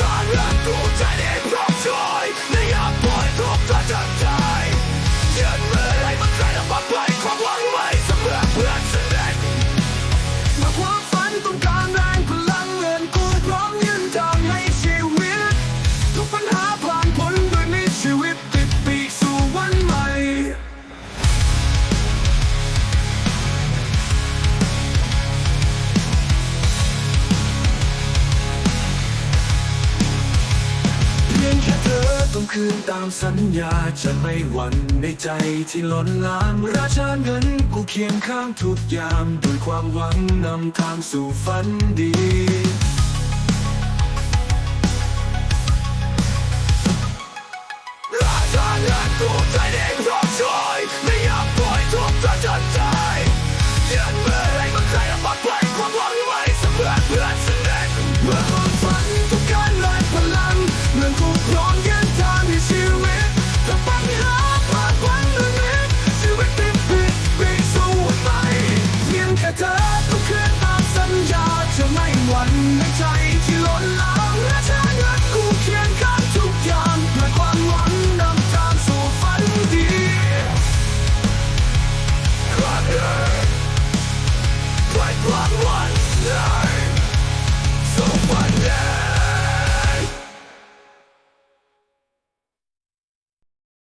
Zaraz tu, że nie งคืนตามสัญญาจะไม่หวั่นในใจที่ล้นลามราชาเงินกูเคียงข้างทุกยามด้วยความหวังนำทางสู่ฝันดี ฝันในใจที่ล้นหลามและเธอนั้นคู่เคียงข้าทุกยามด้วยความหวังนำทางสู่ฝันดีคลาดเดินไปพลาวัน